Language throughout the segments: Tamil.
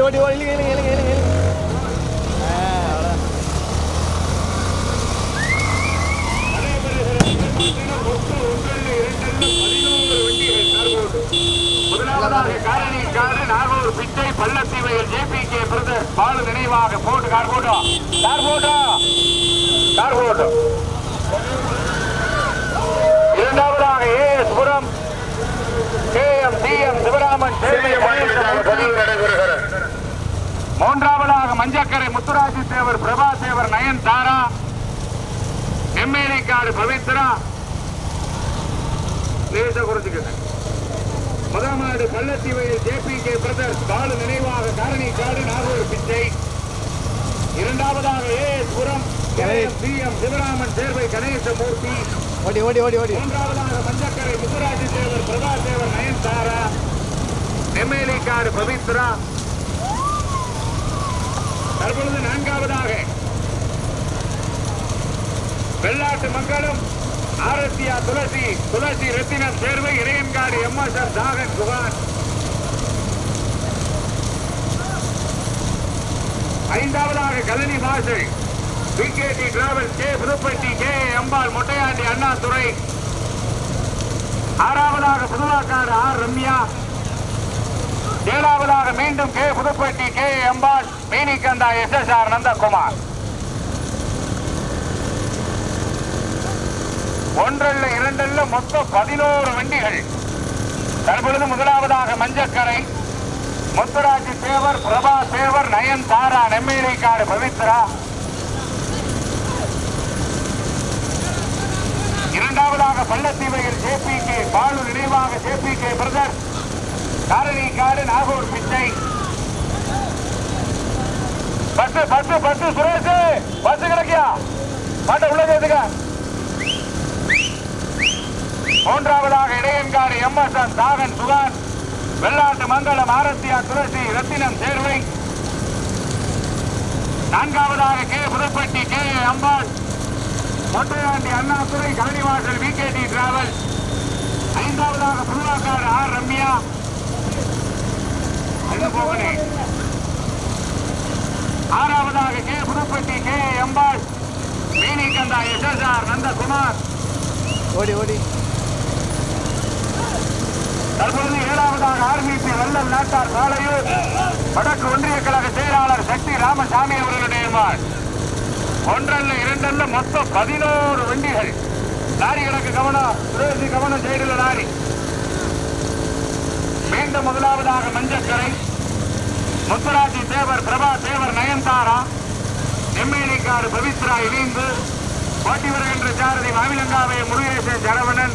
ஓடி ஓடி ஓடி இல்லைங்க இல்லைங்க இல்லைங்க முதலாவதாக காரணி நாகூர் பிச்சை பள்ளத்தீவையில் ஜேபி கே பிரதர் பாலு நினைவாக போட்டு car photo car photo car photo இரண்டாவதாக A S Puram K M Sivaraman சேவை மூன்றாவதாக மஞ்சக்கரை முத்துராஜி தேவர் பிரபா தேவர் நயன் தாரா எம்ஏடி காடு பவித்ரா. லேச குறைஞ்சுக்கங்க முதல் மாடு பள்ளத்தீவையில் ஜேபி கே பிரதர்ஸ் பாலு நினைவாக காரணி காடு நாகூர் பிச்சை. இரண்டாவதாக A S Puram P M Sivaraman Servai Ganeshamoorthy. ஓடி ஓடி ஓடி ஓடி. மூன்றாவதாக பஞ்சக்கரை முத்துராஜி தேவர் பிரபா தேவர் நயன்தாரா எம்எல்ஏ காடு பவித்ரா. தற்பொழுது நான்காவதாக வெள்ளாட்டு மக்களும் ஆரத்தியா துளசி துளசி ரத்தினம் சேர்வை இறையன்காடு எம்எஸ்ஆர் தாகன் குகான் ஐந்தாவதாக கலனி மாசை PKD travel K Puthupatti K Ambal Mottaiyandi Annadurai. ஆறாவதாக புதுவாக்காடு ஆர் ரம்யா. ஏழாவதாக மீண்டும் K Puthupatti K Ambal Manikanda S S R Nandakumar. ஒன்றல்ல இரண்டல்ல மொத்தம் பதினோரு வண்டிகள். தற்பொழுது முதலாவதாக மஞ்சக்கரை. முத்துராஜி தேவர் பிரபா தேவர் நயன் தாரா நெம்மேலி பவித்ரா. இரண்டாவதாக பள்ளத்தீவையில் ஜேபி கே பாலு நினைவாக JP K brother Karanikadu Nagoor Pichai. Bus bus bus Suresh. Bus கிடைக்கியா? பாட்ட உள்ள கேட்டுக்க மூன்றாவதாக இடையன்காடு எம் எஸ் என் தாகன் சுகான். வெள்ளாட்டு மங்களம் ஆரத்தியா துளசி ரத்தினம் சேர்வை. நான்காவதாக K. Puthupatti K. Ambal. Mottaiyandi Annadurai Kalanivasal VKD travel ஐந்தாவதாக புதுவாக்காடு ஆர் ரம்யா. ஆறாவதாக K. Puthupatti K. Ambal Meenikantha S S R Nandakumar. ஓடி ஓடி. தற்பொழுது ஏழாவதாக ஆர்மிபி வல்லல் நாட்டார் சாலையூர். வடக்கு ஒன்றிய கழக செயலாளர் சக்தி ராமசாமி அவர்களுடைய. ஒன்றல்ல இரண்டல்ல மொத்தம் பதினோரு வண்டிகள். லாரி கணக்கு கவனம். சுரேசி கவனம் சைடுல லாரி. மீண்டும் முதலாவதாக மஞ்சக்கரை. முத்துராஜி தேவர் பிரபா தேவர் நயன்தாரா. எம்ஏலி பவித்ரா இணைந்து போட்டி வருகின்ற சாரதி மாவிலங்காவை முருகேசன் சரவணன்.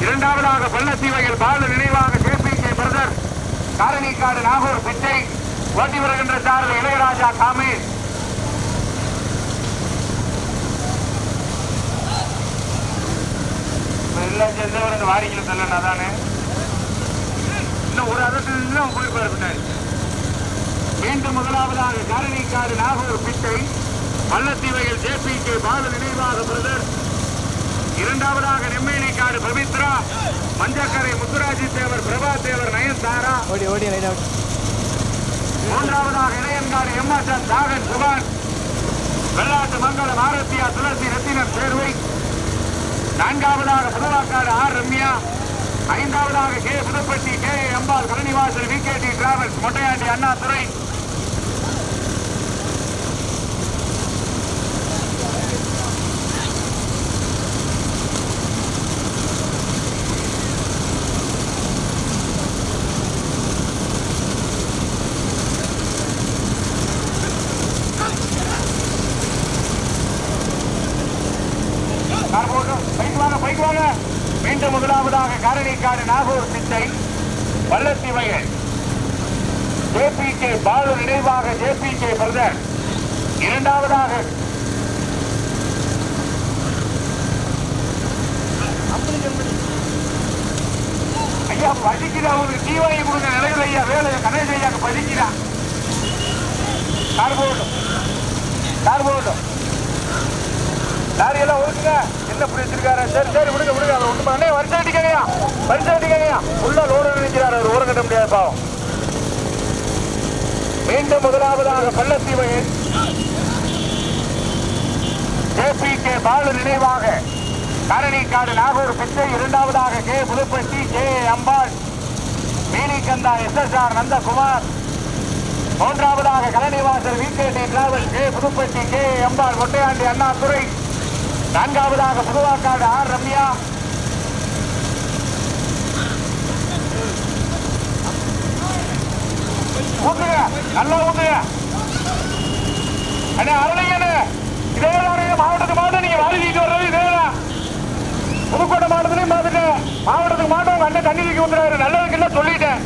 இரண்டாவதாக பள்ளத்தீவையில் பாலு நினைவாக KP K brother. Karanikadu Nagore Pichai. போட்டி வருகின்ற சாரதி இளையராஜா காமேஷ். எல்லாம் சேர்ந்து ரெண்டு வாரிகள் தள்ளனா தானே இன்னும் ஒரு அதற்கு போயிருப்பாரு பின்னாடி மீண்டும் முதலாவதாக காரணிக்காடு நாகூர் பிச்சை பள்ளத்தீவையில் ஜேபி கே பாலு நினைவாக பிரதர். இரண்டாவதாக நெம்மேலிக்காடு பவித்ரா மஞ்சக்கரை முத்துராஜி தேவர் பிரபா தேவர் நயன்தாரா. ஓடி ஓடி மூன்றாவதாக இளையன்காடு எம்எஸ்என் தாகன் சுபான். வெள்ளாட்டு மங்கலம் ஆரத்தியா துளசி ரத்தினம் சேர்வை. நான்காவதாக புதலாக்காடு ஆர் ரம்யா ஐந்தாவதாக K. Puthupatti K. Ambal Kalanivasal VKD travels Mottaiyandi Annadurai துறை போட்டும் பைக் வாங்க பைக் வாங்க மீண்டும் முதலாவதாக காரணிக்காடு நாகூர் சித்தை வல்லத்தி வயல் ஜேபிகே பாலு நினைவாக ஜேபிகே பிரதர். இரண்டாவதாக. ஐயா பதிக்கிறா ஒரு தீவாயி கொடுங்க. நிலையில் ஐயா வேலை. கணேஷ் ஐயா பதிக்கிறா கார் போட்டும் கார் போட்டும் லாரி எல்லாம் ஒழுங்குங்க என்ன இப்படி சரி சரி விடுங்க விடுங்க. அதை ஒன்று பண்ணே வரிசை அடிக்கங்கயா வரிசை அடிக்கங்கயா உள்ள லோடு நினைக்கிறாரு. அவர் ஓரம் கட்ட முடியாது பாவம். மீண்டும் முதலாவதாக பள்ளத்தீவையில் ஜேபி கே பாலு நினைவாக. கரணிக்காடு நாகூர் பிச்சை இரண்டாவதாக K. Puthupatti K. Ambal Meenikantha S S R Nandakumar. மூன்றாவதாக Kalanivasal D travel K. Puthupatti K. Ambal Mottaiyandi Annadurai. நான்காவதாக புதுவாக்காடு ஆர் ரம்யா. ஊத்துங்க நல்லா ஊத்துங்க அண்ணே அருளைங்கண்ணே இதே தானே மாவட்டத்துக்கு மாவட்டம் நீங்க வாழ்ந்துட்டு வர்றது இதேதான் புதுக்கோட்டை மாவட்டத்திலையும் பார்த்துட்டேன் மாவட்டத்துக்கு மாவட்டம் உங்க அண்ணன் தண்ணி தூக்கி வந்துடுறாரு நல்லதுக்கு இல்லை சொல்லிட்டேன்.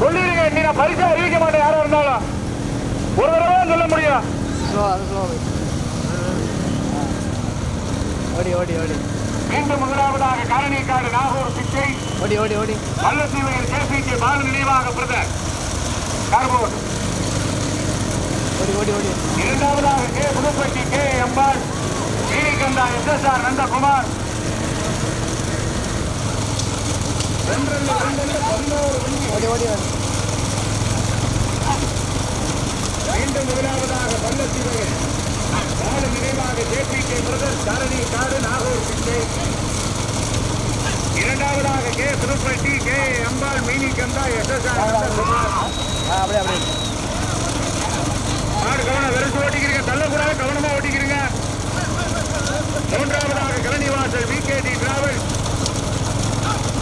சொல்லிடுங்க நீ நான் பரிசா அறிவிக்க மாட்டேன் யாரா இருந்தாலும். ஒரு தடவை சொல்ல முடியும். அது ஓடி ஓடி ஓடி. மீண்டும் முதலாவதாக காரணிக்காடு நாகூர் பிச்சை ஓடி ஓடி ஓடி. வல்லத்தீவையில் கேபிக்கு பால நினைவாக பிரதர். கார்போர்ட் ஓடி ஓடி ஓடி. இரண்டாவதாக K. Puthupatti K. Ambal. Srikantha S S R Nandakumar ஓடி ஓடி மீண்டும் முதலாவதாக பள்ளத்தீவையில் பால நினைவாக ஜேபி கே பிரதர் தாரணி காடு நாகூர் பிச்சை திருப்பதி கே அம்பாள் மீனி எம்பாள் மீனிகந்தா எஸ் எஸ் அப்படியே அப்படியே மாடு கவனம் வெறுத்து ஓட்டிக்கிறீங்க தள்ளக்கூடாது கவனமா ஓட்டிக்கிறீங்க மூன்றாவதாக Kalanivasal VKD travel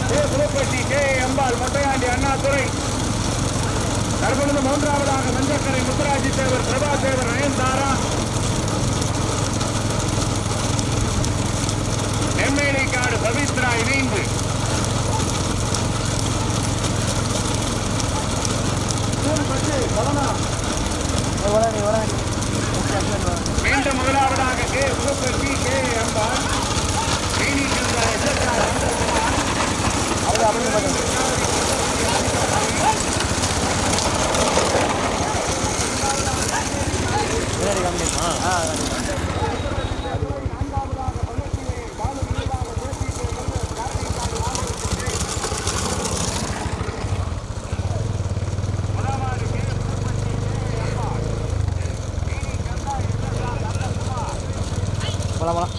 K Puthupatti K Ambal Mottaiyandi Annadurai தற்பொழுது மூன்றாவதாக மஞ்சக்கரை முத்துராஜி தேவர் பிரபா தேவர் நயன்தாரா நெம்மேலிக்காடு பவித்ரா இணைந்து bana bana.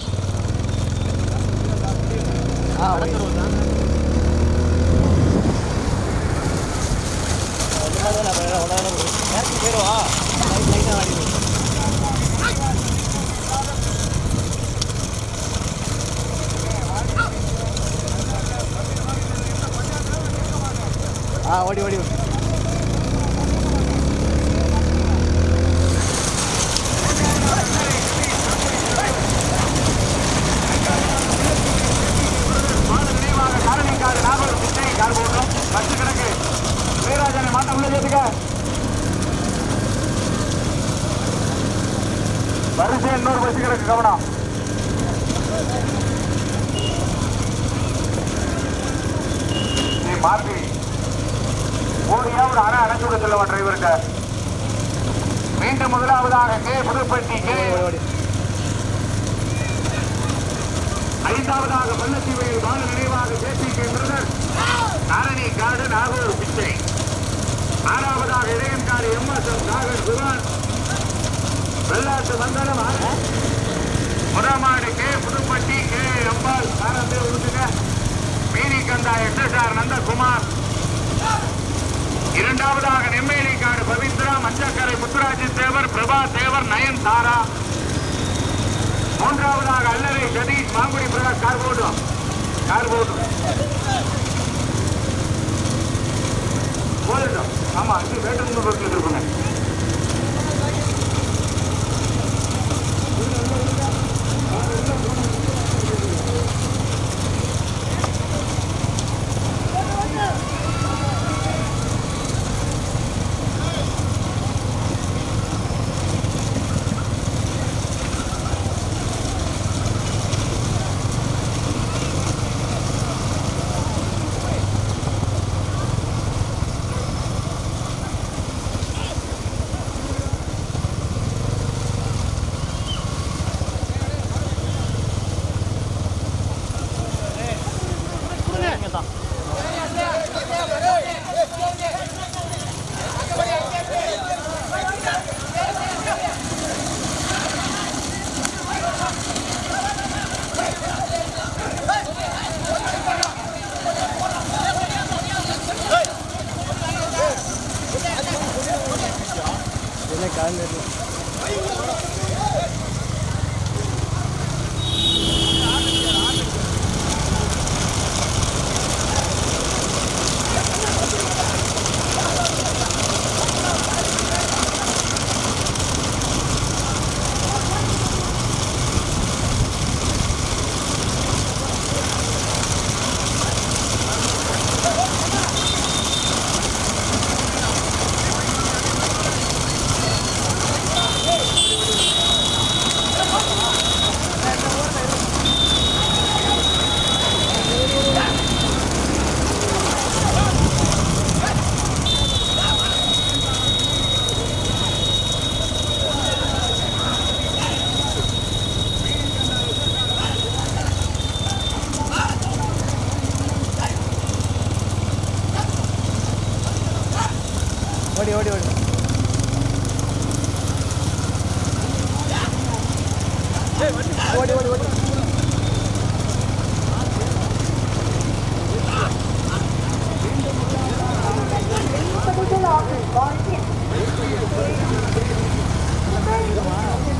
கவனம். நீ மாற்றி ஓடியா ஒரு அரை அடைஞ்சு விட சொல்லுவா டிரைவர்கிட்ட மீண்டும் முதலாவதாக கே புதுப்பட்டி கே ஐந்தாவதாக பள்ளத்தீவையில் பால நினைவாக ஜேபி கே ஆரணி காடு நாகூர் பிச்சை. ஆறாவதாக Idaiyankadu M S M Nagar குருவான் வெள்ளாட்டு மண்டலம் முதமாடு கே புதுப்பட்டி கே அம்பாள் காரந்தே உடுத்துங்க Meenikantha S R Nandakumar. இரண்டாவதாக நெம்மேலிக்காடு பவித்ரா மஞ்சக்கரை முத்துராஜி தேவர் பிரபா தேவர் நயன் தாரா. மூன்றாவதாக அல்லறை ஜதீஷ் மாங்குடி பிரகாஷ் கார் போடும் கார் போடும் போதும் ஆமா இது வேட்டம் ரோட்ல இருக்குங்க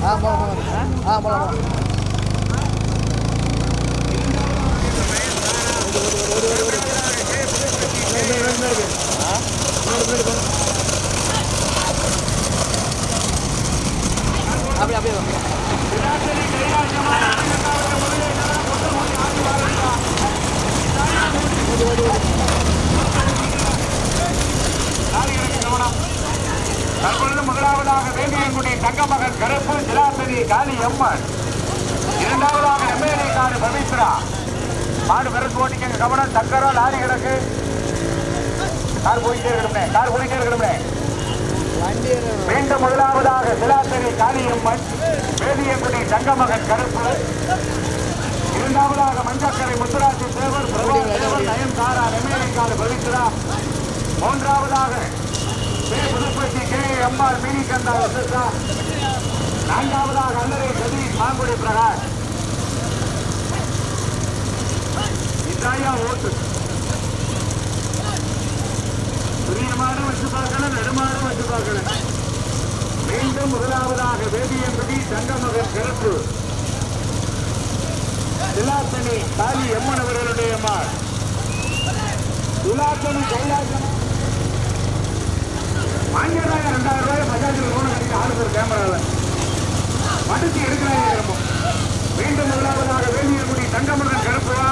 Ah, mola, mola. Ah, mola, mola. Abre, abre. Abre, abre. தற்பொழுது முதலாவதாக வேண்டியங்குடி தங்கமகன் கருப்பு ஜிலாசனி காளி எம்மன். இரண்டாவதாக எம்எல்ஏ காடு பவித்ரா. மாடு பெருசு ஓட்டிக்க கவனம். தக்கரா லாரி கிடக்கு. கார் போயிட்டே இருக்கணுமே கார் போயிட்டே இருக்கணுமே மீண்டும் முதலாவதாக சிலாசரி காளியம்மன் வேதியங்குடி தங்கமகன் கருப்பு. இரண்டாவதாக மஞ்சக்கரை முத்துராசி தேவர் தேவர் நயன் தாரா நயன்தாரா காடு பவித்ரா. மூன்றாவதாக Puthupatti K. MR Meenikantha SSR நான்காவதாக அண்ணரை சதீஷ் மாங்குடி பிரகாஷ். இதாயா ஓட்டு. துரியமான வச்சு பார்க்கணும் நெடுமாறும் வச்சு பார்க்கணும் மீண்டும் முதலாவதாக வேதியம்பதி தங்கமகன் கருப்பு திலாத்தனி காளி எம்மன் அவர்களுடைய மாள் திலாத்தனி கைலாசம். வாங்கிடுறாங்க ரெண்டாயிரம் ரூபாய் பஜாஜில் லோன் கட்டி ஆளுக்கு ஒரு கேமராவில் மடிச்சு எடுக்கிறாங்க ரொம்ப மீண்டும் முதலாவதாக வேதியங்குடி தங்கமகன் கருப்புவா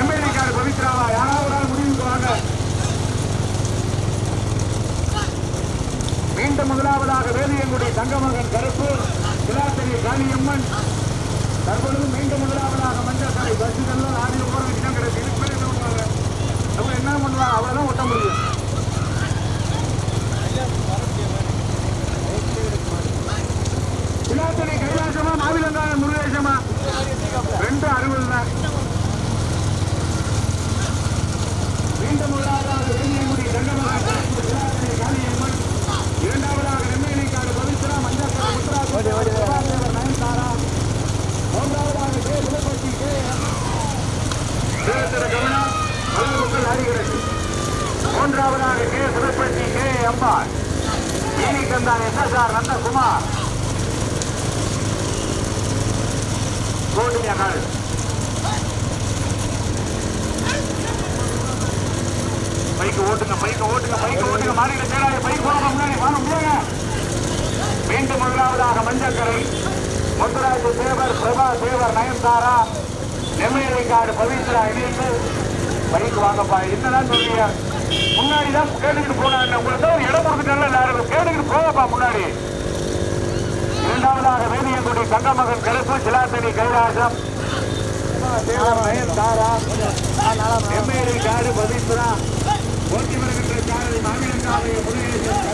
எம்எல்ஏக்காரு பவித்ராவா யாராவது ஒரு ஆள் முடிவுக்கு வாங்க? மீண்டும் முதலாவதாக வேலியங்குடி தங்கமகன் கருப்பு சிலாசரி காளியம்மன். தற்பொழுது மீண்டும் முதலாவதாக மஞ்சள் கடை பஸ்ஸுகள்லாம் ஆடியோ போகிறது இடம் கிடையாது. இதுக்கு மேலே என்ன பண்ணுவாங்க? அவங்க என்ன பண்ணுவாங்க? அவ்வளோதான் ஒட்ட முடியும் திலாத்தனி கைலாசமா ரெண்டு அறுபது தான் மீண்டும் தங்கமகன் கருப்பு திலாத்தனி காளியம்மன் இரண்டாவதாக நெம்மேலிக்காடு பவித்ரா ஓடி. பிரபாகரன் நயன்தாரா. மூன்றாவதாக கே. புதுப்பட்டி கே. தேவத்திர கமலம் மலர்முக்கள் ஹரிகிறது மூன்றாவதாக கே. புதுப்பட்டி கே. அம்பாள். நீனிகந்தான் எஸ் எஸ் ஆர் நந்தகுமார் கோடியகள் பைக்கு ஓட்டுங்க பைக்கு ஓட்டுங்க பைக்கு ஓட்டுங்க. மாநில சேராய பைக் வாங்க முன்னாடி வாங்க. முடியுங்க மீண்டும் முதலாவதாக மஞ்சக்கரை. முத்துராஜ தேவர் பிரபா தேவர் நயன்தாரா நெம்மேலிக்காடு பவித்ரா இணைந்து பைக் வாங்கப்பா. என்னதான் சொல்றீங்க? முன்னாடி தான் கேட்டுக்கிட்டு போனாங்க. உங்களுக்கு தான் ஒரு இடம் கொடுத்துட்டாங்க எல்லாரும் கேட்டுக்கிட்டு போங்கப்பா முன்னாடி. இரண்டாவதாக வேதியங்குடி தங்கமகன் கருப்பு சிலாத்தனி கைலாசம். தேவர் நயன்தாரா நெம்மேலிக்காடு பவித்ரா வருகின்ற சாரதி மாநிலங்காவைய முருகேசன்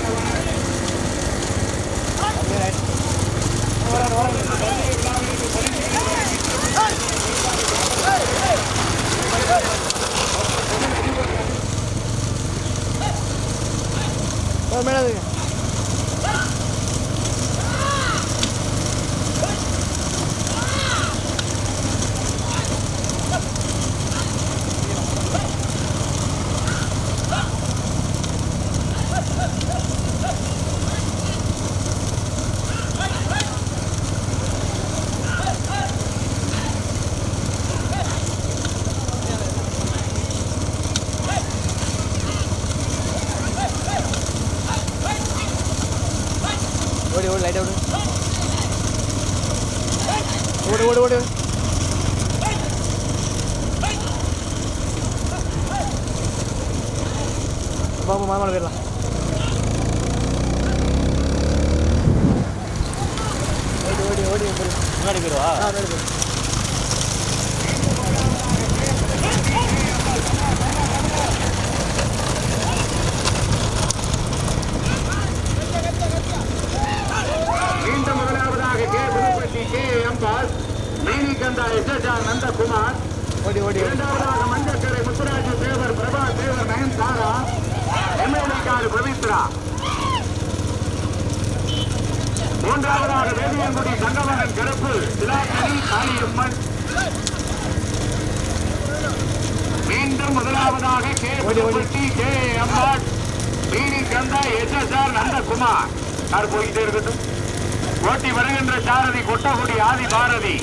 ஓடு பாபு மாமலை போயிடலாம் ஓடி ஓடி ஓடி முன்னாடி போயிடுவா எஸ்ஐ சார் நந்தகுமார். சார் போய்கிட்டே இருக்கட்டும். ஓட்டி வருகின்ற சாரதி Kottakudi Adhi Bharathi.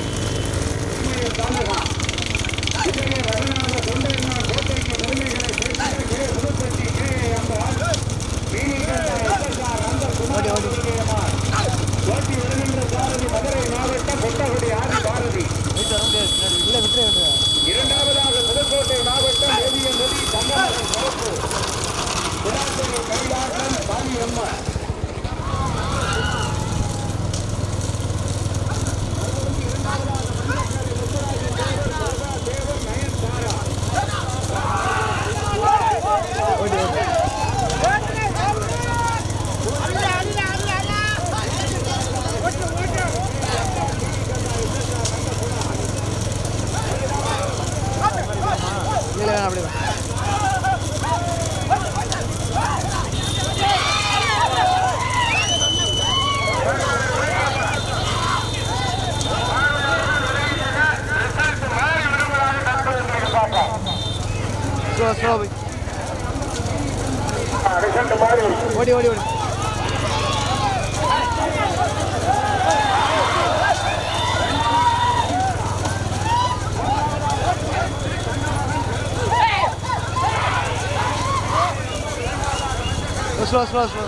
Slow slow slow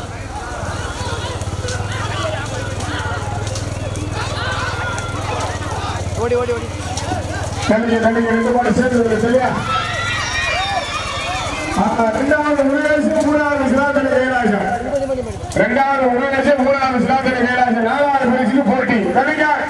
ஓடி ஓடி ஓடி. கண்டிங்க கண்டிங்க ரெண்டு பாடு சேர்த்து சரியா? ரெண்டாவது உலகேசம் மூணாவது சிலாத்தன கைலாசம் ரெண்டாவது உலகேசம் மூணாவது சிலாத்தன கைலாசம் நாலாவது பரிசு போட்டி. கவிஞர்